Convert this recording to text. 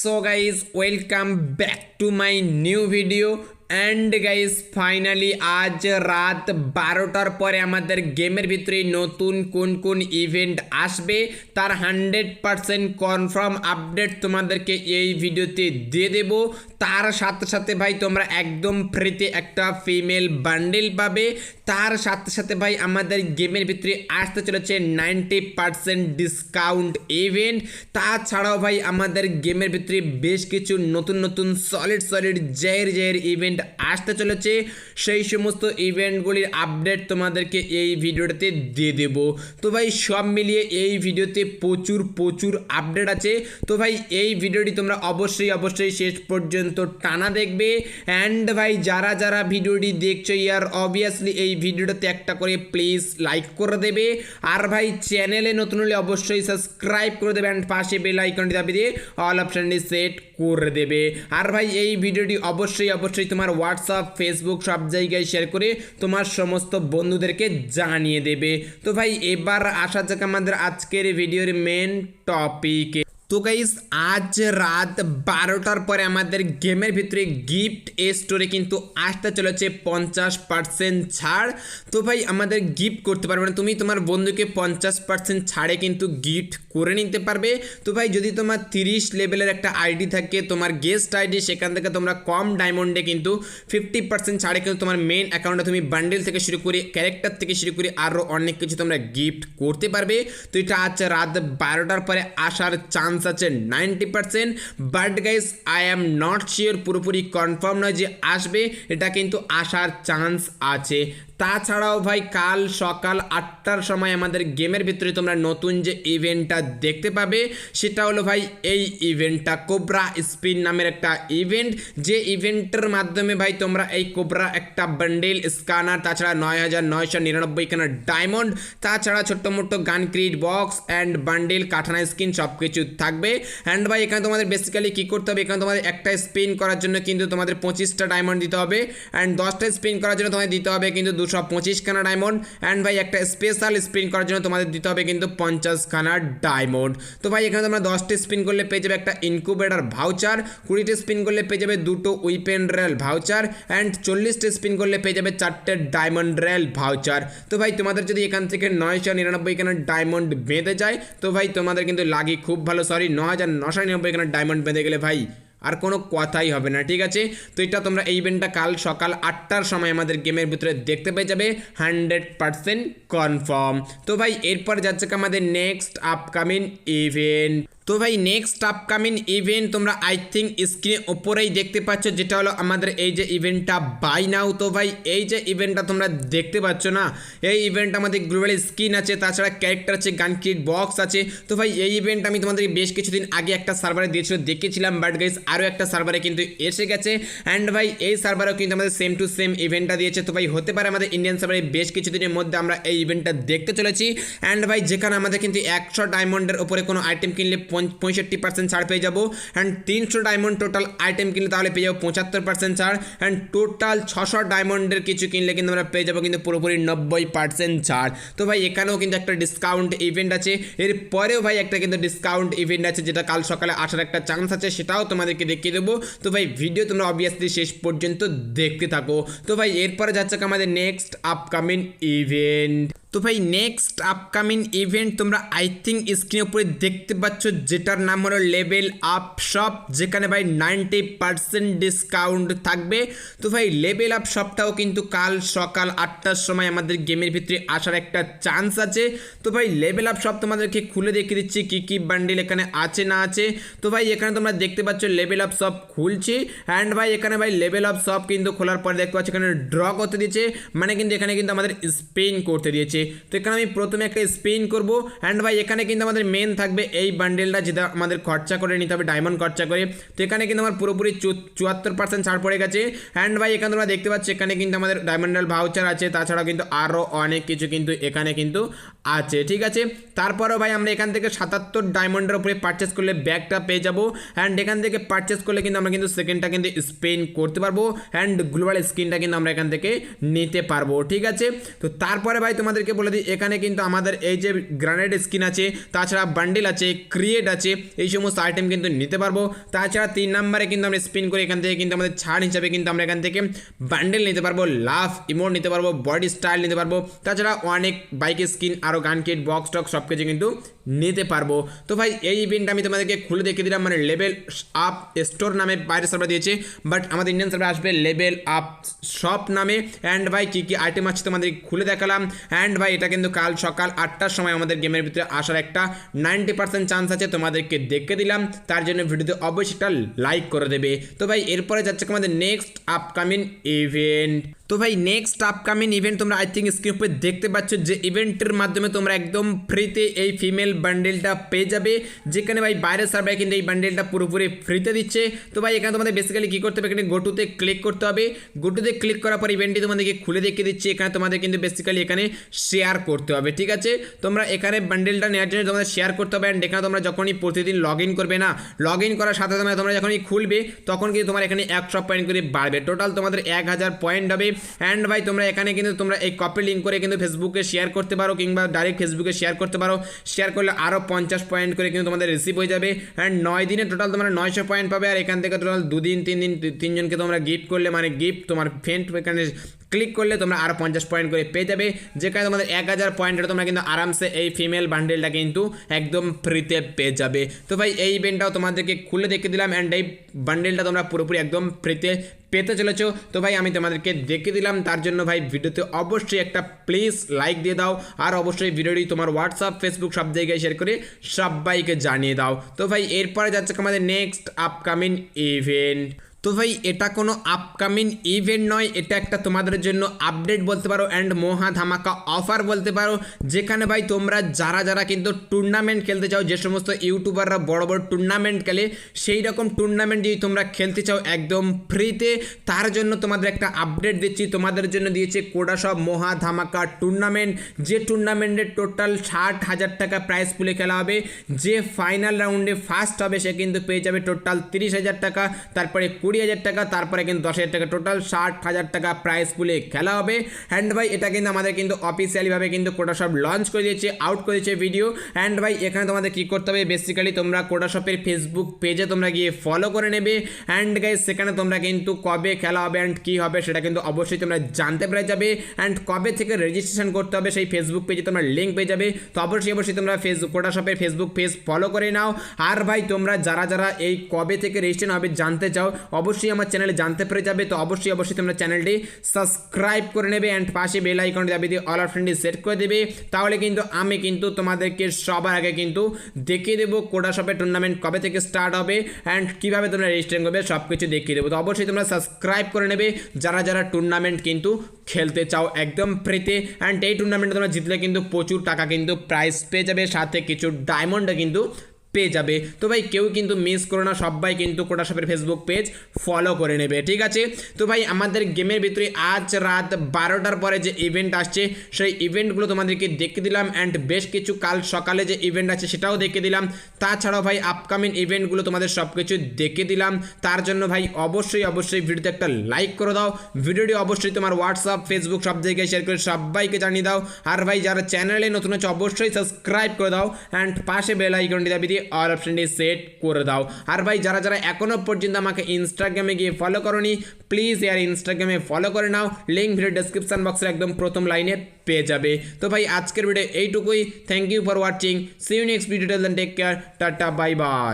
So guys, welcome back to my new video. And guys finally আজ রাত বারোটার পরে আমাদের গেমের ভিতরে নতুন কোন কোন ইভেন্ট আসবে তার হান্ড্রেড পারসেন্ট কনফার্ম আপডেট তোমাদেরকে এই ভিডিওতে দিয়ে দেব তার সাথে সাথে ভাই তোমরা একদম ফ্রিতে একটা ফিমেল বান্ডেল পাবে তার সাথে সাথে ভাই আমাদের গেমের ভিতরে আসতে চলেছে নাইনটি পারসেন্ট ডিসকাউন্ট ইভেন্ট তাছাড়াও ভাই আমাদের গেমের ভিতরে বেশ কিছু নতুন নতুন সলিড সলিড জের জের ইভেন্ট ইভেন্ট আসতে চলেছে সেই সমস্ত ইভেন্টগুলির আপডেট তোমাদেরকে এই ভিডিওটাতে দিয়ে দেব তো ভাই সব মিলিয়ে এই ভিডিওতে প্রচুর প্রচুর আপডেট আছে তো ভাই এই ভিডিওটি তোমরা অবশ্যই অবশ্যই শেষ পর্যন্ত টানা দেখবে অ্যান্ড ভাই যারা যারা ভিডিওটি দেখছো ইয়ার অবভিয়াসলি এই ভিডিওটাতে একটা করে প্লিজ লাইক করে দেবে আর ভাই চ্যানেলে নতুন হলে অবশ্যই সাবস্ক্রাইব করে দেবে অ্যান্ড পাশে বেলাইকনটি দাবি দিয়ে অল অপশানটি সেট করে দেবে আর ভাই এই ভিডিওটি অবশ্যই অবশ্যই তোমার হোয়াটসঅ্যাপ ফেসবুক সব জায়গায় শেয়ার করে তোমার সমস্ত বন্ধুদেরকে জানিয়ে দেবে তো ভাই এবার আসা যাক আমাদের আজকের ভিডিওর মেন টপিকে তো গাইস আজ রাত বারোটার পরে আমাদের গেমের ভিতরে গিফট এ স্টোরে কিন্তু আসতে চলেছে পঞ্চাশ পার্সেন্ট ছাড় তো ভাই আমাদের গিফট করতে পারবে না তুমি তোমার বন্ধুকে পঞ্চাশ পার্সেন্ট ছাড়ে কিন্তু গিফট করে নিতে পারবে তো ভাই যদি তোমার তিরিশ লেভেলের একটা আইডি থাকে তোমার গেস্ট আইডি সেখান থেকে তোমরা কম ডায়মন্ডে কিন্তু ফিফটি পার্সেন্ট ছাড়ে কিন্তু তোমার মেন অ্যাকাউন্টে তুমি বান্ডেল থেকে শুরু করে ক্যারেক্টার থেকে শুরু করে আরও অনেক কিছু তোমরা গিফট করতে পারবে তো এটা আছে রাত বারোটার পরে আসার চান্স আছে ninety percent but guys I am not sure পুরোপুরি কনফার্ম নয় যে আসবে এটা কিন্তু আসার চান্স আছে তাছাড়াও ভাই কাল সকাল আটটার সময় আমাদের গেমের ভিতরে তোমরা নতুন যে ইভেন্টটা দেখতে পাবে সেটা হলো ভাই এই ইভেন্টটা কোবরা স্পিন নামের একটা ইভেন্ট যে ইভেন্টের মাধ্যমে ভাই তোমরা এই কোবরা একটা বান্ডেল স্কানার তাছাড়া নয় হাজার নয়শো নিরানব্বই কেনার ডায়মন্ড তাছাড়া ছোট্ট moto gun crate box and bundle katana skin সব কিছু থাকবে অ্যান্ড ভাই এখানে তোমাদের বেসিক্যালি কী করতে হবে এখানে তোমাদের একটা স্পিন করার জন্য কিন্তু তোমাদের পঁচিশটা ডায়মন্ড দিতে হবে অ্যান্ড দশটা স্পিন করার জন্য তোমাদের দিতে হবে কিন্তু দুশো পঁচিশখানা ডায়মন্ড অ্যান্ড ভাই একটা স্পেশাল স্পিন করার জন্য তোমাদের দিতে হবে কিন্তু পঞ্চাশখানা ডায়মন্ড তো ভাই এখানে তোমরা দশটি স্পিন করলে পেয়ে যাবে একটা ইনকুবেটার ভাউচার কুড়িটি স্পিন করলে পেয়ে যাবে দুটো উইপেন রেল ভাউচার অ্যান্ড চল্লিশটি স্পিন করলে পেয়ে যাবে চারটে ডায়মন্ড রেল ভাউচার তো ভাই তোমাদের যদি এখান থেকে নয়শো নিরানব্বইখানা ডায়মন্ড বেঁধে যায় তো ভাই তোমাদের কিন্তু লাগি খুব ভালো সরি ন হাজার নশো নিরানব্বইখানা ডায়মন্ড বেঁধে গেলে ভাই আর কোনো কথাই হবে না ঠিক আছে তো এটা তোমরা এই ইভেন্টটা কাল সকাল আটটার সময় আমাদের গেমের ভিতরে দেখতে পেয়ে যাবে হান্ড্রেড পারসেন্ট কনফার্ম তো ভাই এরপর যাচ্ছে আমাদের নেক্সট আপকামিং ইভেন্ট তো ভাই নেক্সট আপকামিং ইভেন্ট তোমরা আই থিঙ্ক স্ক্রিনে ওপরেই দেখতে পাচ্ছ যেটা হলো আমাদের এই যে ইভেন্টটা বাই নাও তো ভাই এই যে ইভেন্টটা তোমরা দেখতে পাচ্ছ না এই ইভেন্ট আমাদের গ্লোবাল স্ক্রিন আছে তাছাড়া ক্যারেক্টার আছে গান ক্রিয়েট বক্স আছে তো ভাই এই ইভেন্ট আমি তোমাদের বেশ কিছুদিন আগে একটা সার্ভারে দিয়েছিল দেখেছিলাম বাট গাইস আরও একটা সার্ভারে কিন্তু এসে গেছে অ্যান্ড ভাই এই সার্ভারেও কিন্তু আমাদের সেম টু সেম ইভেন্টটা দিয়েছে তো ভাই হতে পারে আমাদের ইন্ডিয়ান সার্ভারে বেশ কিছুদিনের মধ্যে আমরা এই ইভেন্টটা দেখতে চলেছি অ্যান্ড ভাই যেখানে আমাদের কিন্তু একশো ডায়মন্ডের ওপরে কোনো আইটেম কিনলে পঁয়ষট্টি পার্সেন্ট ছাড় পেয়ে যাবো অ্যান্ড তিনশো ডায়মন্ড টোটাল আইটেম কিনলে তাহলে পেয়ে যাবো পঁচাত্তর পার্সেন্ট ছাড় অ্যান্ড টোটাল ছশো ডায়মন্ডের কিছু কিনলে কিন্তু আমরা পেয়ে যাবো কিন্তু পুরোপুরি নব্বই পার্সেন্ট ছাড় তো ভাই এখানেও কিন্তু একটা ডিসকাউন্ট ইভেন্ট আছে এর পরেও ভাই একটা কিন্তু ডিসকাউন্ট ইভেন্ট আছে যেটা কাল সকালে আসার একটা চান্স আছে সেটাও তোমাদেরকে দেখিয়ে দেবো তো ভাই ভিডিও তোমরা অবভিয়াসলি শেষ পর্যন্ত দেখতে থাকো তো ভাই এরপরে যাচ্ছে আমাদের নেক্সট আপকামিং ইভেন্ট তো ভাই নেক্সট আপকামিং ইভেন্ট তোমরা আই থিঙ্ক স্ক্রিনের উপরে দেখতে পাচ্ছ যেটার নাম হলো লেভেল আপ শপ যেখানে ভাই নাইনটি পার্সেন্ট ডিসকাউন্ট থাকবে তো ভাই লেভেল আপ শপটাও কিন্তু কাল সকাল আটটার সময় আমাদের গেমের ভিতরে আসার একটা চান্স আছে তো ভাই লেভেল আপ শপ তোমাদেরকে খুলে দেখিয়ে দিচ্ছি কী কী বান্ডিল এখানে আছে না আছে তো ভাই এখানে তোমরা দেখতে পাচ্ছ লেভেল আপ শপ খুলছি অ্যান্ড ভাই এখানে ভাই লেভেল আপ শপ কিন্তু খোলার পরে দেখতে পাচ্ছ এখানে ড্র করতে দিয়েছে মানে কিন্তু এখানে কিন্তু আমাদের স্পেন করতে দিয়েছে দিচ্ছে তো এখানে আমি প্রথমে একটা স্পিন করব অ্যান্ড ভাই এখানে কিন্তু আমাদের মেন থাকবে এই বান্ডেলটা যেটা আমাদের খরচা করে নিতে হবে ডায়মন্ড খরচা করে তো এখানে কিন্তু আমার পুরোপুরি চুয়াত্তর পার্সেন্ট ছাড় পড়ে গেছে অ্যান্ড ভাই এখানে তোমরা দেখতে পাচ্ছ এখানে কিন্তু আমাদের ডায়মন্ডাল ভাউচার আছে তাছাড়াও কিন্তু আরও অনেক কিছু কিন্তু এখানে কিন্তু আছে ঠিক আছে তারপরেও ভাই আমরা এখান থেকে সাতাত্তর ডায়মন্ডের উপরে পারচেস করলে ব্যাগটা পেয়ে যাবো অ্যান্ড এখান থেকে পারচেস করলে কিন্তু আমরা কিন্তু সেকেন্ডটা কিন্তু স্পেন করতে পারবো অ্যান্ড গ্লোবাল স্ক্রিনটা কিন্তু আমরা এখান থেকে নিতে পারবো ঠিক আছে তো তারপরে ভাই তোমাদেরকে আপনাদেরকে বলে দিই এখানে কিন্তু আমাদের এই যে গ্রানেড স্কিন আছে তাছাড়া বান্ডিল আছে ক্রিয়েট আছে এই সমস্ত আইটেম কিন্তু নিতে পারবো তাছাড়া তিন নাম্বারে কিন্তু আমরা স্পিন করে এখান থেকে কিন্তু আমাদের ছাড় হিসাবে কিন্তু আমরা এখান থেকে বান্ডেল নিতে পারবো লাভ ইমোট নিতে পারবো বডি স্টাইল নিতে পারবো তাছাড়া অনেক বাইক স্কিন আরও গান কিট বক্স টক সব কিছু কিন্তু নিতে পারবো তো ভাই এই ইভেন্টটা আমি তোমাদেরকে খুলে দেখে দিলাম মানে লেভেল আপ স্টোর নামে বাইরে সার্ভার দিয়েছে বাট আমাদের ইন্ডিয়ান সার্ভার আসবে লেভেল আপ শপ নামে অ্যান্ড ভাই কী কী আইটেম আছে তোমাদের খুলে দেখালাম অ্যান্ড ভাই এটা কিন্তু কাল সকাল আটটার সময় আমাদের গেমের ভিতরে আসার একটা নাইনটি পার্সেন্ট চান্স আছে তোমাদেরকে দেখে দিলাম তার জন্য ভিডিওতে অবশ্যই একটা লাইক করে দেবে তো ভাই এরপরে যাচ্ছে আমাদের নেক্সট আপকামিং ইভেন্ট তো ভাই নেক্সট আপকামিং ইভেন্ট তোমরা আই থিঙ্ক স্ক্রিন উপরে দেখতে পাচ্ছ যে ইভেন্টের মাধ্যমে তোমরা একদম ফ্রিতে এই ফিমেল বান্ডেলটা পেয়ে যাবে যেখানে ভাই বাইরের সার্ভারে কিন্তু এই বান্ডেলটা পুরোপুরি ফ্রিতে দিচ্ছে তো ভাই এখানে তোমাদের বেসিক্যালি কী করতে হবে এখানে গোটুতে ক্লিক করতে হবে গোটুতে ক্লিক করার পর ইভেন্টটি তোমাদেরকে খুলে দেখিয়ে দিচ্ছে এখানে তোমাদের কিন্তু বেসিক্যালি এখানে শেয়ার করতে হবে ঠিক আছে তোমরা এখানে বান্ডেলটা নেওয়ার জন্য তোমাদের শেয়ার করতে হবে অ্যান্ড এখানে তোমরা যখনই প্রতিদিন লগ ইন করবে না লগ ইন করার সাথে সাথে তোমরা যখনই খুলবে তখন কিন্তু তোমার এখানে একশো পয়েন্ট করে বাড়বে টোটাল তোমাদের এক হাজার পয়েন্ট হবে অ্যান্ড ভাই তোমরা এখানে কিন্তু তোমরা এই কপি লিঙ্ক করে কিন্তু ফেসবুকে শেয়ার করতে পারো কিংবা ডাইরেক্ট ফেসবুকে শেয়ার করতে পারো শেয়ার করলে আরও পঞ্চাশ পয়েন্ট করে কিন্তু তোমাদের রিসিভ হয়ে যাবে অ্যান্ড নয় দিনে টোটাল তোমরা নয়শো পয়েন্ট পাবে আর এখান থেকে টোটাল দুদিন তিন দিন তিনজনকে তোমরা গিফট করলে মানে গিফট তোমার ফ্রেন্ড এখানে ক্লিক করলে তোমরা আরও পঞ্চাশ পয়েন্ট করে পেয়ে যাবে যেখানে তোমাদের এক হাজার পয়েন্টের তোমরা কিন্তু আরামসে এই ফিমেল বান্ডেলটা কিন্তু একদম ফ্রিতে পেয়ে যাবে তো ভাই এই ইভেন্টটাও তোমাদেরকে খুলে দেখে দিলাম অ্যান্ড এই বান্ডেলটা তোমরা পুরোপুরি একদম ফ্রিতে পেতে চলেছো তো ভাই আমি তোমাদেরকে দেখে দিলাম তার জন্য ভাই ভিডিওতে অবশ্যই একটা প্লিজ লাইক দিয়ে দাও আর অবশ্যই ভিডিওটি তোমার হোয়াটসঅ্যাপ ফেসবুক সব জায়গায় শেয়ার করে সবাইকে জানিয়ে দাও তো ভাই এরপরে যাচ্ছে আমাদের নেক্সট আপকামিং ইভেন্ট তো ভাই এটা কোনো আপকামিং ইভেন্ট নয় এটা একটা তোমাদের জন্য আপডেট বলতে পারো অ্যান্ড মহা ধামাকা অফার বলতে পারো যেখানে ভাই তোমরা যারা যারা কিন্তু টুর্নামেন্ট খেলতে চাও যে সমস্ত ইউটিউবাররা বড় বড় টুর্নামেন্ট খেলে সেই রকম টুর্নামেন্ট যদি তোমরা খেলতে চাও একদম ফ্রিতে তার জন্য তোমাদের একটা আপডেট দিচ্ছি তোমাদের জন্য দিয়েছে কোডাসব মহা ধামাকা টুর্নামেন্ট যে টুর্নামেন্টের টোটাল ষাট হাজার টাকা প্রাইস পুলে খেলা হবে যে ফাইনাল রাউন্ডে ফার্স্ট হবে সে কিন্তু পেয়ে যাবে টোটাল তিরিশ হাজার টাকা তারপরে কুড়ি হাজার টাকা তারপরে কিন্তু দশ হাজার টাকা টোটাল ষাট হাজার টাকা প্রাইস পুলে খেলা হবে হ্যান্ড ভাই এটা কিন্তু আমাদের কিন্তু অফিসিয়ালিভাবে কিন্তু কোটা শপ লঞ্চ করে দিয়েছে আউট করে দিয়েছে ভিডিও অ্যান্ড ভাই এখানে তোমাদের কী করতে হবে বেসিক্যালি তোমরা কোটা শপের ফেসবুক পেজে তোমরা গিয়ে ফলো করে নেবে অ্যান্ড গাই সেখানে তোমরা কিন্তু কবে খেলা হবে অ্যান্ড কী হবে সেটা কিন্তু অবশ্যই তোমরা জানতে পেরে যাবে অ্যান্ড কবে থেকে রেজিস্ট্রেশন করতে হবে সেই ফেসবুক পেজে তোমরা লিঙ্ক পেয়ে যাবে তো অবশ্যই অবশ্যই তোমরা ফেসবুক কোটা শপের ফেসবুক পেজ ফলো করে নাও আর ভাই তোমরা যারা যারা এই কবে থেকে রেজিস্ট্রেশন হবে জানতে চাও অবশ্যই আমার চ্যানেলে জানতে পেরে যাবে তো অবশ্যই অবশ্যই তোমরা চ্যানেলটি সাবস্ক্রাইব করে নেবে অ্যান্ড পাশে বেল আইকন দাবি দিয়ে অল অপশনটি সেট করে দেবে তাহলে কিন্তু আমি কিন্তু তোমাদেরকে সবার আগে কিন্তু দেখিয়ে দেবো কোটা শপের টুর্নামেন্ট কবে থেকে স্টার্ট হবে অ্যান্ড কীভাবে তোমরা রেজিস্ট্রেশন করবে সব কিছু দেখিয়ে দেবো তো অবশ্যই তোমরা সাবস্ক্রাইব করে নেবে যারা যারা টুর্নামেন্ট কিন্তু খেলতে চাও একদম ফ্রিতে অ্যান্ড এই টুর্নামেন্টে তোমরা জিতলে কিন্তু প্রচুর টাকা কিন্তু প্রাইজ পেয়ে যাবে সাথে কিছু ডায়মন্ডও কিন্তু পেয়ে যাবে তো ভাই কেউ কিন্তু মিস করো না সবাই কিন্তু কোটা শপের ফেসবুক পেজ ফলো করে নেবে ঠিক আছে তো ভাই আমাদের গেমের ভিতরে আজ রাত বারোটার পরে যে ইভেন্ট আসছে সেই ইভেন্টগুলো তোমাদেরকে দেখে দিলাম অ্যান্ড বেশ কিছু কাল সকালে যে ইভেন্ট আছে সেটাও দেখে দিলাম তাছাড়াও ভাই আপকামিং ইভেন্টগুলো তোমাদের সব কিছু দেখে দিলাম তার জন্য ভাই অবশ্যই অবশ্যই ভিডিওতে একটা লাইক করে দাও ভিডিওটি অবশ্যই তোমার হোয়াটসঅ্যাপ ফেসবুক সব জায়গায় শেয়ার করে সবাইকে জানিয়ে দাও আর ভাই যারা চ্যানেলে নতুন আছে অবশ্যই সাবস্ক্রাইব করে দাও অ্যান্ড পাশে বেল আইকনটি দাবি দিয়ে আর অপশানটি সেট করে দাও আর ভাই যারা যারা এখনও পর্যন্ত আমাকে ইনস্টাগ্রামে গিয়ে ফলো করনি প্লিজ এর ইনস্টাগ্রামে ফলো করে নাও লিঙ্ক ভিডিও ডিসক্রিপশান বক্সের একদম প্রথম লাইনে পেয়ে যাবে তো ভাই আজকের ভিডিও এইটুকুই thank you for watching see you next video take care tata bye bye